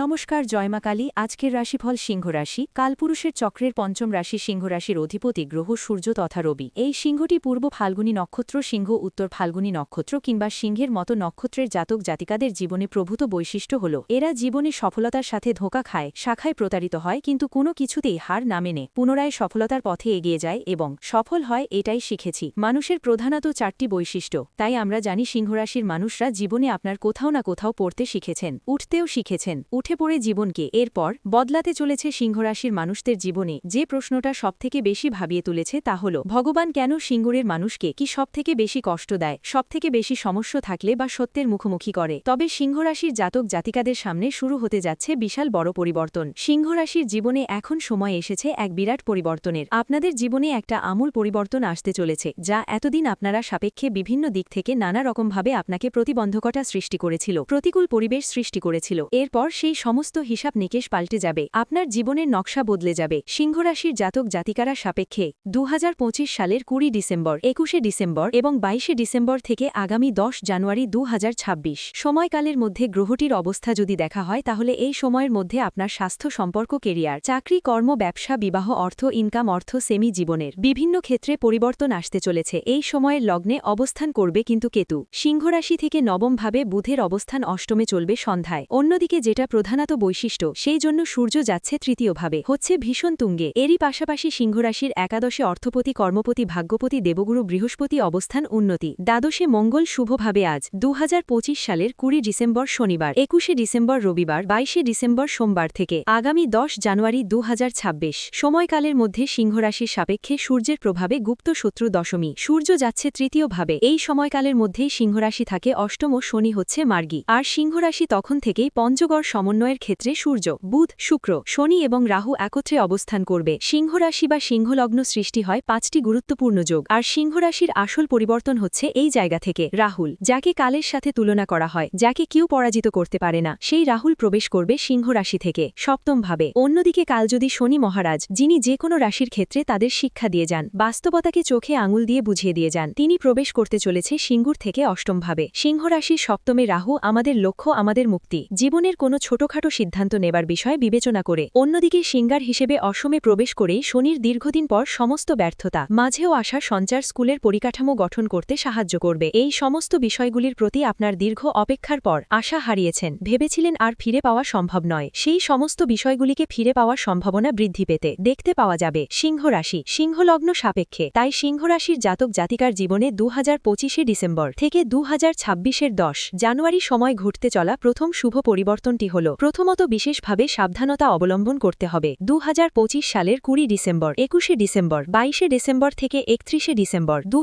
নমস্কার জয়মা কালী। আজকের রাশিফল সিংহ রাশি। কালপুরুষের চক্রের পঞ্চম রাশি সিংহ রাশির অধিপতি গ্রহ সূর্য তথা রবি। এই সিংহটি পূর্ব ফাল্গুনী নক্ষত্র সিংহ, উত্তর ফাল্গুনী নক্ষত্র কিংবা সিংহের মতো নক্ষত্রের জাতক জাতিকাদের জীবনে প্রভূত বৈশিষ্ট্য হল, এরা জীবনে সফলতার সাথে ধোকা খায়, শাখায় প্রতারিত হয় কিন্তু কোনো কিছুতেই হার না মেনে, পুনরায় সফলতার পথে এগিয়ে যায় এবং সফল হয় এটাই শিখেছি। মানুষের প্রধানত চারটি বৈশিষ্ট্য, তাই আমরা জানি সিংহরাশির মানুষরা জীবনে আপনার কোথাও না কোথাও পড়তে শিখেছেন, উঠতেও শিখেছেন, উঠে পড়ে জীবনকে, এরপর বদলাতে চলেছে সিংহরাশির মানুষদের জীবনে, যে প্রশ্নটা সবথেকে বেশি ভাবিয়ে তুলেছে তা হল, ভগবান কেন সিঙ্গুরের মানুষকে কি সবথেকে বেশি কষ্ট দেয়, সবথেকে বেশি সমস্যা থাকলে বা সত্যের মুখোমুখি করে? তবে সিংহরাশির জাতক জাতিকাদের সামনে শুরু হতে যাচ্ছে বিশাল বড় পরিবর্তন। সিংহরাশির জীবনে এখন সময় এসেছে এক বিরাট পরিবর্তনের। আপনাদের জীবনে একটা আমূল পরিবর্তন আসতে চলেছে, যা এতদিন আপনারা সাপেক্ষে বিভিন্ন দিক থেকে নানা রকমভাবে আপনাকে প্রতিবন্ধকতা সৃষ্টি করেছিল, প্রতিকূল পরিবেশ সৃষ্টি করেছিল। এরপর সেই সমস্ত হিসাব নিকেশ পাল্টে যাবে। আপনার জীবনের নকশা বদলে যাবে। সিংহরাশির জাতক জাতিকারা সাপেক্ষে দু হাজার পঁচিশ সালের কুড়ি ডিসেম্বর, একুশে ডিসেম্বর এবং বাইশে ডিসেম্বর থেকে আগামী দশ জানুয়ারি দু হাজার ছাব্বিশ। সময়কালের মধ্যে গ্রহটির অবস্থা যদি দেখা হয়, তাহলে এই সময়ের মধ্যে আপনার স্বাস্থ্য সম্পর্ক, কেরিয়ার, চাকরি, কর্ম, ব্যবসা, বিবাহ, অর্থ, ইনকাম, অর্থ সেমি জীবনের বিভিন্ন ক্ষেত্রে পরিবর্তন আসতে চলেছে। এই সময়ের লগ্নে অবস্থান করবে কিন্তু কেতু। সিংহরাশি থেকে নবমভাবে বুধের অবস্থান অষ্টমে চলবে সন্ধ্যায়। অন্যদিকে যেটা প্রধানত বৈশিষ্ট্য, সেই জন্য সূর্য যাচ্ছে তৃতীয়ভাবে, হচ্ছে ভীষণ তুঙ্গে। এরই পাশাপাশি সিংহরাশির একাদশে অর্থপতি, কর্মপতি, ভাগ্যপতি, দেবগুরু, বৃহস্পতি অবস্থান উন্নতি। দ্বাদশে মঙ্গল শুভভাবে আজ দু সালের কুড়ি ডিসেম্বর শনিবার, একুশে ডিসেম্বর রবিবার, বাইশে ডিসেম্বর সোমবার থেকে, আগামী দশ জানুয়ারি দু হাজার ছাব্বিশ। সময়কালের মধ্যে সিংহরাশির সাপেক্ষে সূর্যের প্রভাবে গুপ্ত শত্রু দশমী। সূর্য যাচ্ছে তৃতীয়ভাবে, এই সময়কালের মধ্যেই সিংহরাশি থাকে অষ্টম ও শনি হচ্ছে মার্গী। আর সিংহরাশি তখন থেকেই পঞ্চগড় সমন্বয়ের ক্ষেত্রে সূর্য, বুধ, শুক্র, শনি এবং রাহু একত্রে অবস্থান করবে। সিংহরাশি বা সিংহলগ্ন সৃষ্টি হয় পাঁচটি গুরুত্বপূর্ণ যোগ। আর সিংহরাশির আসল পরিবর্তন হচ্ছে এই জায়গা থেকে, রাহুল, যাকে কালের সাথে তুলনা করা হয়, যাকে কেউ পরাজিত করতে পারে না। সেই রাহুল প্রবেশ করবে সিংহরাশি থেকে সপ্তমভাবে অন্যদিকে কাল যদি শনি মহারাজ, যিনি যে কোনো রাশির ক্ষেত্রে তাদের শিক্ষা দিয়ে যান, বাস্তবতাকে চোখে আঙুল দিয়ে বুঝিয়ে দিয়ে যান, তিনি প্রবেশ করতে চলেছে সিঙ্গুর থেকে অষ্টমভাবে সিংহরাশির সপ্তমে রাহু আমাদের লক্ষ্য, আমাদের মুক্তি। জীবনের কোনো ছোটখাটো সিদ্ধান্ত নেবার বিষয় বিবেচনা করে। অন্যদিকে সিঙ্গার হিসেবে অসমে প্রবেশ করেই শনির দীর্ঘদিন পর সমস্ত ব্যর্থতা, মাঝেও আসা সঞ্চার স্কুলের পরিকাঠামো গঠন করতে সাহায্য করবে। এই সমস্ত বিষয়গুলির প্রতি আপনার দীর্ঘ অপেক্ষার পর আশা হারিয়েছেন। ভেবেছিলেন আর ফিরে পাওয়া সম্ভব নয়। সেই সমস্ত বিষয়গুলিকে ফিরে পাওয়ার সম্ভাবনা বৃদ্ধি পেতে দেখতে পাওয়া যাবে। সিংহ রাশি, সিংহলগ্ন সাপেক্ষে, তাই সিংহরাশির জাতক জাতিকার জীবনে দু হাজার ডিসেম্বর থেকে দু হাজার দশ জানুয়ারি সময় ঘটতে চলা প্রথম শুভ পরিবর্তনটি হল প্রথমত বিশেষভাবে সাবধানতা অবলম্বন করতে হবে। দু হাজার পঁচিশ সালের কুড়ি ডিসেম্বর, একুশে ডিসেম্বর, বাইশে ডিসেম্বর থেকে একত্রিশে ডিসেম্বর দু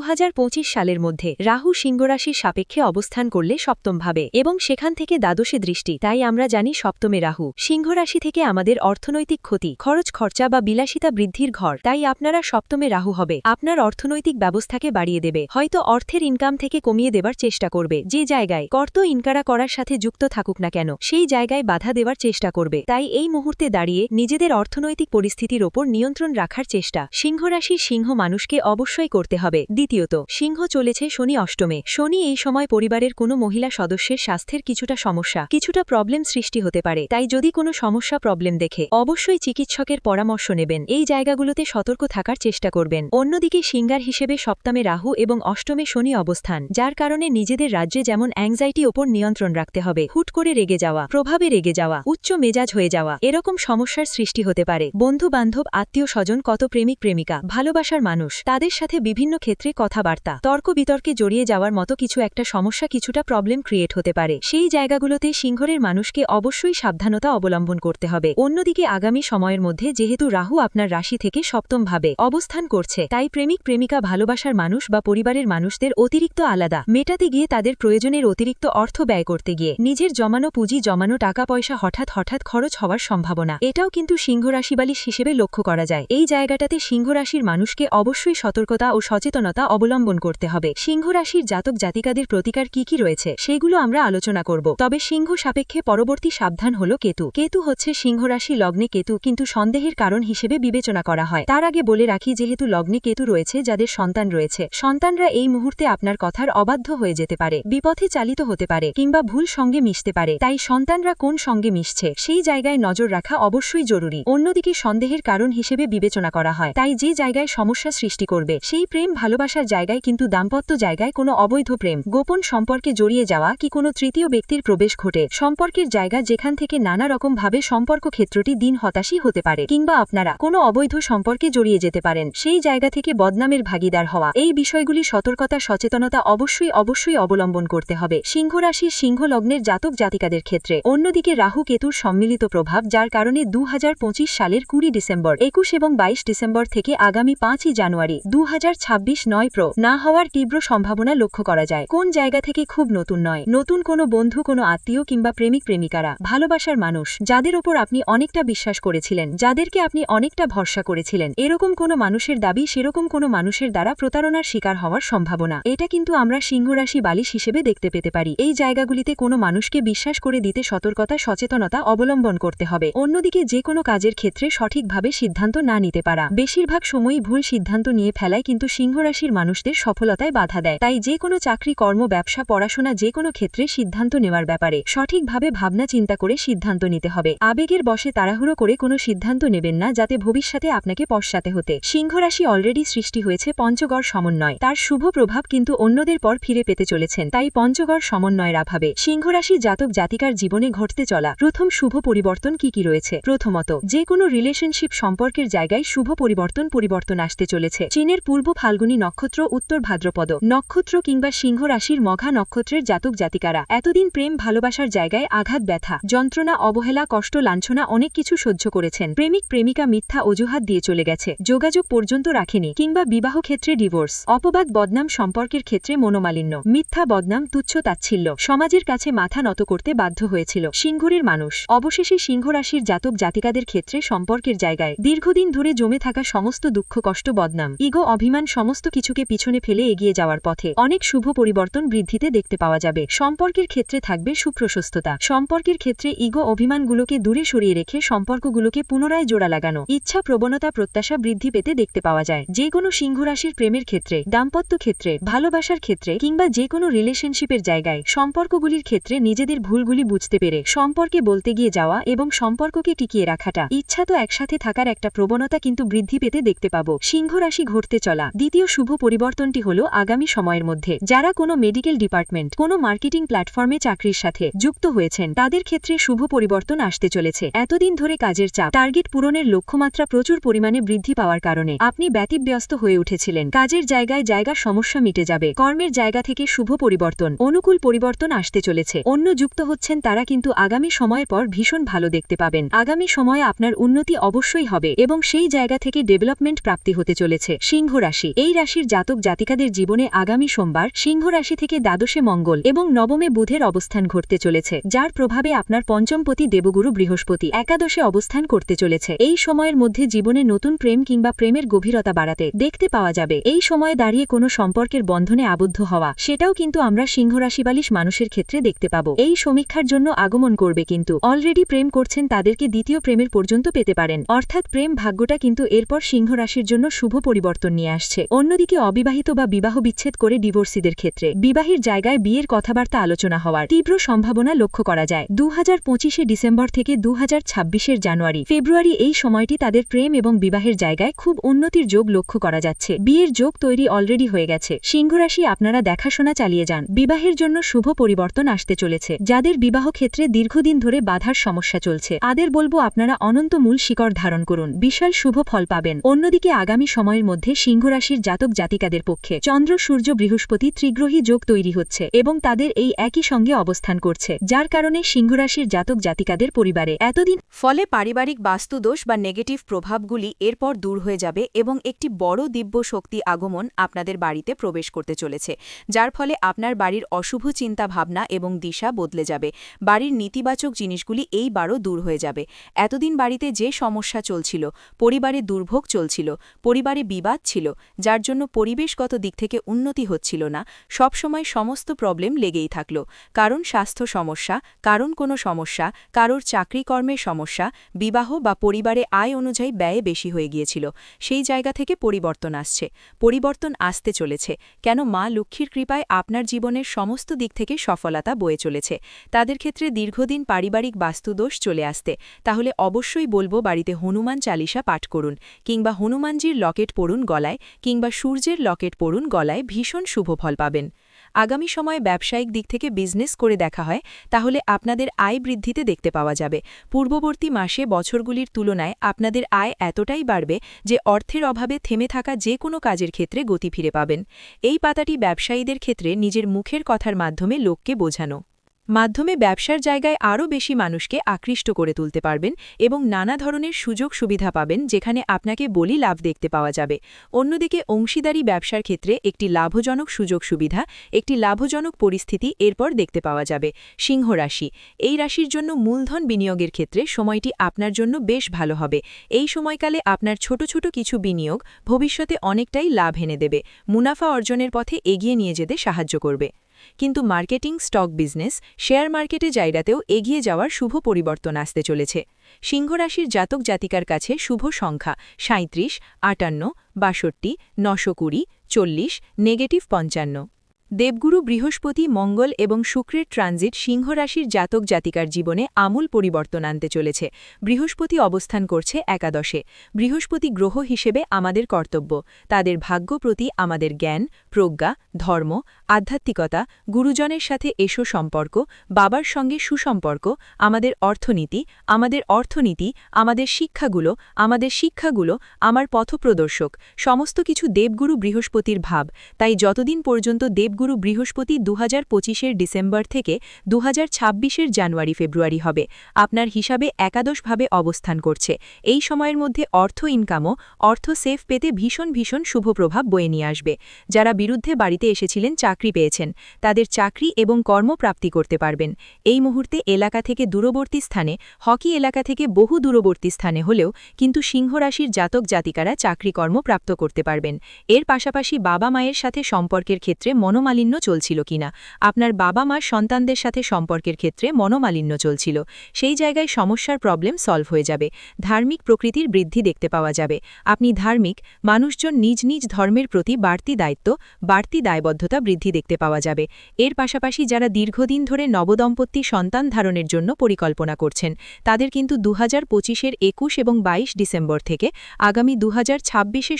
সালের মধ্যে রাহু সিংহরাশির সাপেক্ষে অবস্থান করলে সপ্তমভাবে এবং সেখান থেকে দ্বাদশে দৃষ্টি, তাই আমরা জানি সপ্তমে রাহু। সিংহরাশি থেকে আমাদের অর্থনৈতিক ক্ষতি, খরচ খরচা বা বিলাসিতা বৃদ্ধির ঘর, তাই আপনারা সপ্তমে রাহু হবে। আপনার অর্থনৈতিক ব্যবস্থাকে বাড়িয়ে দেবে, হয়তো অর্থের ইনকাম থেকে কমিয়ে দেবার চেষ্টা করবে। যে জায়গায় কর্ত ইনকারা করার সাথে যুক্ত থাকুক না কেন, সেই জায়গায় বাধা দেওয়ার চেষ্টা করবে। তাই এই মুহূর্তে দাঁড়িয়ে নিজেদের অর্থনৈতিক পরিস্থিতির ওপর নিয়ন্ত্রণ রাখার চেষ্টা। সিংহরাশির সিংহ মানুষকে অবশ্যই করতে হবে। দ্বিতীয়ত, সিংহ চলেছে শনি অষ্টমে। শনি এই সময় পরিবারের কোনো মহিলা সদস্যের স্বাস্থ্যের কিছুটা সমস্যা, কিছুটা প্রবলেম সৃষ্টি হতে পারে। তাই যদি কোনো সমস্যা প্রবলেম দেখে, অবশ্যই চিকিৎসকের পরামর্শ নেবেন। এই জায়গাগুলোতে সতর্ক থাকার চেষ্টা করবেন। অন্যদিকে সিঙ্গার হিসেবে সপ্তমে রাহু এবং অষ্টমে শনি অবস্থান, যার কারণে নিজেদের রাজ্যে যেমন অ্যাংজাইটি ওপর নিয়ন্ত্রণ রাখতে হবে। হুট করে রেগে যাওয়া, প্রভাবে রেগে যাওয়া, উচ্চ মেজাজ হয়ে যাওয়া, এরকম সমস্যার সৃষ্টি হতে পারে। বন্ধু বান্ধব আত্মীয় স্বজন কত প্রেমিক, প্রেমিকা, ভালোবাসার মানুষ, তাদের সাথে বিভিন্ন ক্ষেত্রে কথাবার্তা তর্ক বিতর্কে জড়িয়ে যাওয়ার মতো কিছু একটা সমস্যা কিছুটা প্রবলেম ক্রিয়েট হতে পারে। সেই জায়গাগুলোতে সিংহরের মানুষকে অবশ্যই সাবধানতা অবলম্বন করতে হবে। অন্যদিকে আগামী সময়ের মধ্যে যেহেতু রাহু আপনার রাশি থেকে সপ্তম ভাবে অবস্থান করছে, তাই প্রেমিক, প্রেমিকা, ভালোবাসার মানুষ বা পরিবারের মানুষদের অতিরিক্ত আলাদা, মেটাতে গিয়ে তাদের প্রয়োজনের অতিরিক্ত অর্থ ব্যয় করতে গিয়ে, নিজের জমানো পুঁজি, জমানো টাকা পয়সা হঠাৎ হঠাৎ খরচ হওয়ার সম্ভাবনা। এটাও কিন্তু সিংহরাশিবালিশ হিসেবে লক্ষ্য করা যায়। এই জায়গাটাতে সিংহরাশির মানুষকে অবশ্যই সতর্কতা ও সচেতনতা অবলম্বন করতে হবে। সিংহরাশির জাতক জাতিকাদের প্রতিকার কি কি রয়েছে, সেগুলো আমরা আলোচনা করব। তবে সিংহ সাপেক্ষে পরবর্তী সাবধান হল কেতু। কেতু হচ্ছে সিংহরাশি লগ্নে কেতু কিন্তু সন্দেহের কারণ হিসেবে বিবেচনা করা হয়। তার আগে বলে রাখি, যেহেতু লগ্নে কেতু রয়েছে, যাদের সন্তান রয়েছে, সন্তানরা এই মুহূর্তে আপনার কথার অবাধ্য হয়ে যেতে পারে, বিপথে চালিত হতে পারে, কিংবা ভুল সঙ্গে মিশতে পারে। তাই সন্তানরা কোন সঙ্গে মিশছে। সেই জায়গায় নজর রাখা অবশ্যই জরুরি। অন্যদিকে সন্দেহের কারণ হিসেবে বিবেচনা করা হয়। তাই যে জায়গায় সমস্যা সৃষ্টি করবে, সেই প্রেম ভালোবাসার জায়গায় কিন্তু দাম্পত্য জায়গায় কোনো অবৈধ প্রেম, গোপন সম্পর্কে জড়িয়ে যাওয়া কি কোনো তৃতীয় ব্যক্তির প্রবেশ ঘটে, সম্পর্কের জায়গা যেখান থেকে নানা রকম ভাবে সম্পর্ক ক্ষেত্রটি দিন হতাশই হতে পারে, কিংবা আপনারা কোনো অবৈধ সম্পর্কে জড়িয়ে যেতে পারেন, সেই জায়গা থেকে বদনামের ভাগিদার হওয়া। এই বিষয়গুলি সতর্কতা, সচেতনতা অবশ্যই অবশ্যই অবলম্বন করতে হবে। সিংহ রাশির সিংহ লগ্নের জাতক জাতিকাদের ক্ষেত্রে। অন্যদিকে রাহু কেতুর সম্মিলিত প্রভাব, যার কারণে দু হাজার পঁচিশ সালের কুড়ি ডিসেম্বর, একুশ এবং বাইশ ডিসেম্বর থেকে আগামী পাঁচই জানুয়ারি দু নয় প্রো, না হওয়ার তীব্র সম্ভাবনা লক্ষ্য করা যায়। কোন জায়গা থেকে খুব নতুন নয়? নতুন কোনো বন্ধু, কোনো আত্মীয় কিংবা প্রেমিক, প্রেমিকারা, ভালোবাসার মানুষ, যাদের ওপর আপনি অনেকটা বিশ্বাস করেছিলেন, যাদেরকে আপনি অনেকটা ভরসা করেছিলেন। এরকম কোনো মানুষের দাবি, সেরকম কোনো মানুষের দ্বারা প্রতারণার শিকার হওয়ার সম্ভাবনা। এটা কিন্তু আমরা সিংহরাশি বালিশ হিসেবে দেখতে পেতে পারি। এই জায়গাগুলিতে কোনো মানুষকে বিশ্বাস করে দিতে সতর্কতা সচেতনতা অবলম্বন করতে হবে। অন্যদিকে যে কোনো কাজের ক্ষেত্রে সঠিকভাবে সিদ্ধান্ত না নিতে পারা। বেশিরভাগ সময়ই ভুল সিদ্ধান্ত নিয়ে ফেলায় কিন্তু সিংহরাশির মানুষদের সফলতায় বাধা দেয়। তাই যে কোনো চাকরি, কর্ম, ব্যবসা, পড়াশোনা যে কোনো ক্ষেত্রে সিদ্ধান্ত নেওয়ার ব্যাপারে সঠিকভাবে ভাবনা চিন্তা করে সিদ্ধান্ত নিতে হবে। আবেগের বসে তাড়াহুড়ো করে কোনো সিদ্ধান্ত নেবেন না যাতে ভবিষ্যতে আপনাকে পশ্চাতে হতে। সিংহরাশি অলরেডি সৃষ্টি হয়েছে পঞ্চগড় সমন্বয়। তার শুভ প্রভাব কিন্তু অন্যদের পর ফিরে পেতে চলেছেন। তাই পঞ্চগড় সমন্বয়ের অভাবে সিংহরাশি জাতক জাতিকার জীবনে ঘটতে চলা। প্রথম শুভ পরিবর্তন কি কি রয়েছে? প্রথমত যে কোনো রিলেশনশিপ সম্পর্কের জায়গায় শুভ পরিবর্তন পরিবর্তন আসতে চলেছে। চীনের পূর্ব ফাল্গুনী নক্ষত্র, উত্তর ভাদ্রপদ। নক্ষত্র কিংবা সিংহ রাশির মঘা নক্ষত্রের জাতক জাতিকারা। এতদিন প্রেম, ভালোবাসার জায়গায় আঘাত, ব্যথা, যন্ত্রণা, অবহেলা, কষ্ট, লাঞ্ছনা অনেক কিছু সহ্য করেছেন। প্রেমিক, প্রেমিকা মিথ্যা অজুহাত দিয়ে চলে গেছে। যোগাযোগ পর্যন্ত রাখেনি কিংবা বিবাহ ক্ষেত্রে ডিভোর্স অপবাদ, বদনাম সম্পর্কের ক্ষেত্রে মনোমালিন্য, মিথ্যা, বদনাম, তুচ্ছ, তাচ্ছিল্য সমাজের কাছে মাথা নত করতে বাধ্য হয়েছিল। সিংহরের মানুষ। অবশেষে সিংহ রাশির জাতক জাতিকাদের ক্ষেত্রে সম্পর্কের জায়গায় দীর্ঘদিন ধরে জমে থাকা সমস্ত দুঃখ, কষ্ট, বদনাম, ইগো, অভিমান সমস্ত কিছুকে পিছনে ফেলে এগিয়ে যাওয়ার পথে অনেক শুভ পরিবর্তন বৃদ্ধিতে দেখতে পাওয়া যাবে। সম্পর্কের ক্ষেত্রে থাকবে সুপ্রশস্ততা। সম্পর্কের ক্ষেত্রে ইগো অভিমানগুলোকে দূরে সরিয়ে রেখে সম্পর্কগুলোকে পুনরায় জোড়া লাগানো, ইচ্ছা, প্রবণতা, প্রত্যাশা বৃদ্ধি পেতে দেখতে পাওয়া যায়। যে কোনো সিংহরাশির প্রেমের ক্ষেত্রে, দাম্পত্য ক্ষেত্রে, ভালোবাসার ক্ষেত্রে কিংবা যে কোনো রিলেশনশিপের জায়গায় সম্পর্কগুলির ক্ষেত্রে নিজেদের ভুলগুলি বুঝতে পেরে সম্পর্কে বলতে গিয়ে যাওয়া এবং সম্পর্ককে টিকিয়ে রাখাটা। ইচ্ছা তো একসাথে থাকার একটা প্রবণতা কিন্তু বৃদ্ধি পেতে দেখতে পাবো। সিংহ রাশি ঘটতে চলা। দ্বিতীয় শুভ পরিবর্তনটি হল আগামী সময়ের মধ্যে। যারা কোনো মেডিকেল ডিপার্টমেন্ট, কোনো মার্কেটিং প্ল্যাটফর্মে চাকরির সাথে যুক্ত হয়েছেন, তাদের ক্ষেত্রে শুভ পরিবর্তন আসতে চলেছে। এতদিন ধরে কাজের চাপ, টার্গেট পূরণের লক্ষ্যমাত্রা প্রচুর পরিমাণে বৃদ্ধি পাওয়ার কারণে আপনি ব্যতিব্যস্ত হয়ে উঠেছিলেন। কাজের জায়গায় জায়গা সমস্যা মিটে যাবে। কর্মের জায়গা থেকে শুভ পরিবর্তন, অনুকূল পরিবর্তন আসতে চলেছে। অন্য যুক্ত হচ্ছেন তারা কিন্তু আগামী সময়ের পর ভীষণ ভালো দেখতে পাবেন। আগামী সময়ে আপনার উন্নতি অবশ্যই হবে এবং সেই জায়গা থেকে ডেভেলপমেন্ট প্রাপ্তি হতে চলেছে। সিংহ রাশি। এই রাশির জাতক জাতিকাদের জীবনে আগামী সোমবার সিংহ রাশি থেকে দ্বাদশে মঙ্গল এবং নবমে বুধের অবস্থান ঘটতে চলেছে, যার প্রভাবে আপনার পঞ্চমপতি দেবগুরু বৃহস্পতি একাদশে অবস্থান করতে চলেছে। এই সময়ের মধ্যে জীবনে নতুন প্রেম কিংবা প্রেমের গভীরতা বাড়াতে দেখতে পাওয়া যাবে। এই সময়ে দাঁড়িয়ে কোনো সম্পর্কের বন্ধনে আবদ্ধ হওয়া, সেটাও কিন্তু আমরা সিংহ রাশিবালিশ মানুষের ক্ষেত্রে দেখতে পাবো। এই সমীক্ষার জন্য আগমন করবে কিন্তু। অলরেডি প্রেম করছেন তাদেরকে দ্বিতীয় প্রেমের পর্যন্ত পেতে পারেন। অর্থাৎ প্রেম ভাগ্যটা কিন্তু এরপর সিংহ রাশির জন্য শুভ পরিবর্তন নিয়ে আসছে। অন্যদিকে অবিবাহিত বা বিবাহ বিচ্ছেদ করে ডিভোর্সিদের ক্ষেত্রে বিবাহের জায়গায় বিয়ের কথাবার্তা আলোচনা হওয়ার তীব্র সম্ভাবনা লক্ষ্য করা যায়। দু হাজার ডিসেম্বর থেকে দু হাজার জানুয়ারি, ফেব্রুয়ারি এই সময়টি তাদের প্রেম এবং বিবাহের জায়গায় খুব উন্নতির যোগ লক্ষ্য করা যাচ্ছে। বিয়ের যোগ তৈরি অলরেডি হয়ে গেছে। সিংহরাশি আপনারা দেখাশোনা চালিয়ে যান। বিবাহের জন্য শুভ পরিবর্তন আসতে চলেছে। যাদের বিবাহ ক্ষেত্রে দীর্ঘদিন ধরে বাধার সমস্যা চলছে। আদের বলব আপনারা অনন্ত মূল শিকড় ধারণ করুন। বিশাল শুভ ফল পাবেন। অন্যদিকে আগামী সময়ের মধ্যে সিংহরাশির জাতক জাতিকাদের পক্ষে চন্দ্র, সূর্য, বৃহস্পতি ত্রিগ্রহী যোগ তৈরি হচ্ছে এবং তাদের এই একই সঙ্গে অবস্থান করছে, যার কারণে সিংহরাশির জাতক জাতিকাদের পরিবারে এতদিন ফলে পারিবারিক বাস্তুদোষ বা নেগেটিভ প্রভাবগুলি এরপর দূর হয়ে যাবে এবং একটি বড় দিব্য শক্তি আগমন আপনাদের বাড়িতে প্রবেশ করতে চলেছে, যার ফলে আপনার বাড়ির অশুভ চিন্তা ভাবনা এবং দিশা বদলে যাবে। বাড়ির নেতিবাচক জিনিসগুলি এইবারও দূর হয়ে যাবে। এতদিন বাড়িতে যে সমস্যা চলছিল, পরিবারে দুর্ভোগ চলছিল, পরিবারে বিবাদ ছিল, যার জন্য পরিবেশগত দিক থেকে উন্নতি হচ্ছিল না, সবসময় সমস্ত প্রবলেম লেগেই থাকল। কারণ স্বাস্থ্য সমস্যা, কারণ কোনো সমস্যা, কারোর চাকরি চাকরিকর্মের সমস্যা, বিবাহ বা পরিবারে আয় অনুযায়ী ব্যয় বেশি হয়ে গিয়েছিল। সেই জায়গা থেকে পরিবর্তন আসছে। পরিবর্তন আসতে চলেছে। কেন মা লক্ষ্মীর কৃপায় আপনার জীবনের সমস্ত দিক থেকে সফলতা বয়ে চলেছে। তাদের ক্ষেত্রে দীর্ঘদিন দীর্ঘদিন পারিবারিক বাস্তুদোষ চলে আসতে, তাহলে অবশ্যই বলব বাড়িতে হনুমান চালিসা পাঠ করুন, কিংবা হনুমানজির লকেট পড়ুন গলায়, কিংবা সূর্যের লকেট পড়ুন গলায় ভীষণ শুভ ফল পাবেন। আগামী সময়ে ব্যবসায়িক দিক থেকে বিজনেস করে দেখা হয়, তাহলে আপনাদের আয় বৃদ্ধিতে দেখতে পাওয়া যাবে। পূর্ববর্তী মাসে বছরগুলির তুলনায় আপনাদের আয় এতটাই বাড়বে যে অর্থের অভাবে থেমে থাকা যে কোনো কাজের ক্ষেত্রে গতি ফিরে পাবেন। এই পাতাটি ব্যবসায়ীদের ক্ষেত্রে নিজের মুখের কথার মাধ্যমে লোককে বোঝানো। মাধ্যমে ব্যবসার জায়গায় আরও বেশি মানুষকে আকৃষ্ট করে তুলতে পারবেন এবং নানা ধরনের সুযোগ সুবিধা পাবেন যেখানে আপনাকে বলি লাভ দেখতে পাওয়া যাবে। অন্যদিকে অংশীদারি ব্যবসার ক্ষেত্রে একটি লাভজনক সুযোগ সুবিধা, একটি লাভজনক পরিস্থিতি এরপর দেখতে পাওয়া যাবে। সিংহ রাশি, এই রাশির জন্য মূলধন বিনিয়োগের ক্ষেত্রে সময়টি আপনার জন্য বেশ ভালো হবে। এই সময়কালে আপনার ছোট ছোট কিছু বিনিয়োগ ভবিষ্যতে অনেকটাই লাভ এনে দেবে। মুনাফা অর্জনের পথে এগিয়ে নিয়ে যেতে সাহায্য করবে। কিন্তু মার্কেটিং, স্টক বিজনেস, শেয়ার মার্কেটে জায়গাতেও এগিয়ে যাওয়ার শুভ পরিবর্তন আসতে চলেছে। সিংহরাশির জাতক জাতিকার কাছে শুভ সংখ্যা সাঁত্রিশ আটান্ন, বাষট্টি, নশো কুড়ি, চল্লিশ, নেগেটিভ পঞ্চান্ন। দেবগুরু বৃহস্পতি মঙ্গল এবং শুক্রের ট্রানজিট সিংহ রাশির জাতক জাতিকার জীবনে আমূল পরিবর্তন আনতে চলেছে। বৃহস্পতি অবস্থান করছে একাদশে। বৃহস্পতি গ্রহ হিসেবে আমাদের কর্তব্য। তাদের ভাগ্য প্রতি আমাদের জ্ঞান, প্রজ্ঞা, ধর্ম, আধ্যাত্মিকতা, গুরুজনের সাথে এসো সম্পর্ক, বাবার সঙ্গে সুসম্পর্ক, আমাদের অর্থনীতি আমাদের অর্থনীতি, আমাদের শিক্ষাগুলো আমাদের শিক্ষাগুলো, আমার পথপ্রদর্শক। সমস্ত কিছু দেবগুরু বৃহস্পতির ভাব। তাই যতদিন পর্যন্ত দেবগুরু বৃহস্পতি দু হাজার ডিসেম্বর থেকে দু হাজার জানুয়ারি ফেব্রুয়ারি হবে। আপনার হিসাবে একাদশভাবে অবস্থান করছে। এই সময়ের মধ্যে অর্থ ইনকামও, অর্থ সেফ পেতে ভীষণ ভীষণ শুভ প্রভাব বয়ে নিয়ে আসবে। যারা বিরুদ্ধে বাড়িতে এসেছিলেন, চাকরি পেয়েছেন, তাদের চাকরি এবং কর্মপ্রাপ্তি করতে পারবেন। এই মুহূর্তে এলাকা থেকে দূরবর্তী স্থানে, হকি এলাকা থেকে বহু দূরবর্তী স্থানে হলেও কিন্তু সিংহরাশির জাতক জাতিকারা চাকরি কর্ম প্রাপ্ত করতে পারবেন। এর পাশাপাশি বাবা মায়ের সাথে সম্পর্কের ক্ষেত্রে মনোমালিন্য চলছিল কিনা? আপনার বাবা মার সন্তানদের সাথে সম্পর্কের ক্ষেত্রে মনোমালিন্য চলছিল। সেই জায়গায় সমস্যার প্রবলেম সলভ হয়ে যাবে। ধার্মিক প্রকৃতির বৃদ্ধি দেখতে পাওয়া যাবে। আপনি ধার্মিক, মানুষজন নিজ নিজ ধর্মের প্রতি বাড়তি দায়িত্ব, বাড়তি দায়বদ্ধতা বৃদ্ধি দেখতে পাওয়া যাবে। এর পাশাপাশি যারা দীর্ঘদিন ধরে নবদম্পতি সন্তান ধারণের জন্য পরিকল্পনা করছেন, তাদের কিন্তু দু হাজার পঁচিশের একুশ এবং ২২ ডিসেম্বর থেকে আগামী দু হাজার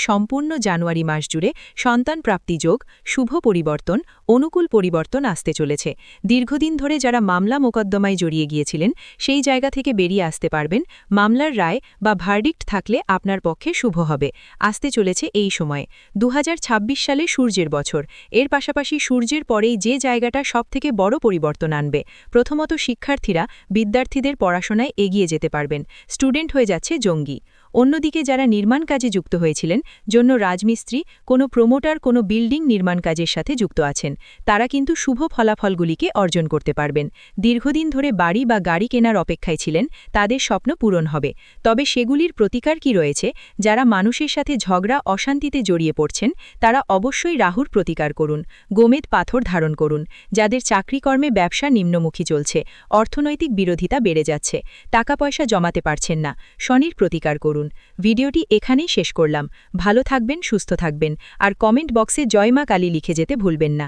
সম্পূর্ণ জানুয়ারি মাস জুড়ে সন্তান প্রাপ্তি যোগ, শুভ পরিবর্তন অনুকূল পরিবর্তন আসতে চলেছে। দীর্ঘদিন ধরে যারা মামলা মোকদ্দমায় জড়িয়ে গিয়েছিলেন, সেই জায়গা থেকে বেরিয়ে আসতে পারবেন। মামলার রায় বা ভার্ডিক্ট থাকলে আপনার পক্ষে শুভ হবে। আসতে চলেছে এই সময়ে। দু হাজার ছাব্বিশ সালে সূর্যের বছর। এর পাশাপাশি সূর্যের পরেই যে জায়গাটা সবথেকে বড় পরিবর্তন আনবে। প্রথমত শিক্ষার্থীরা বিদ্যার্থীদের পড়াশোনায় এগিয়ে যেতে পারবেন। স্টুডেন্ট হয়ে যাচ্ছে জঙ্গি। অন্যদিকে যারা নির্মাণ কাজে যুক্ত হয়েছিলেন, জন্য রাজমিস্ত্রি, কোনো প্রমোটার, কোনো বিল্ডিং নির্মাণ কাজের সাথে যুক্ত আছেন। তারা কিন্তু শুভ ফলাফলগুলিকে অর্জন করতে পারবেন। দীর্ঘদিন ধরে বাড়ি বা গাড়ি কেনার অপেক্ষায় ছিলেন, তাদের স্বপ্ন পূরণ হবে। তবে সেগুলির প্রতিকার কি রয়েছে, যারা মানুষের সাথে ঝগড়া, অশান্তিতে জড়িয়ে পড়ছেন, তারা অবশ্যই রাহুর প্রতিকার করুন। গোমেদ পাথর ধারণ করুন, যাদের চাকরিকর্মে ব্যবসা নিম্নমুখী চলছে, অর্থনৈতিক বিরোধিতা বেড়ে যাচ্ছে, টাকা পয়সা জমাতে পারছেন না, শনির প্রতিকার করুন ভিডিওটি এখানেই শেষ করলাম। ভালো থাকবেন, সুস্থ থাকবেন। আর কমেন্ট বক্সে জয় মা কালী লিখে যেতে ভুলবেন না।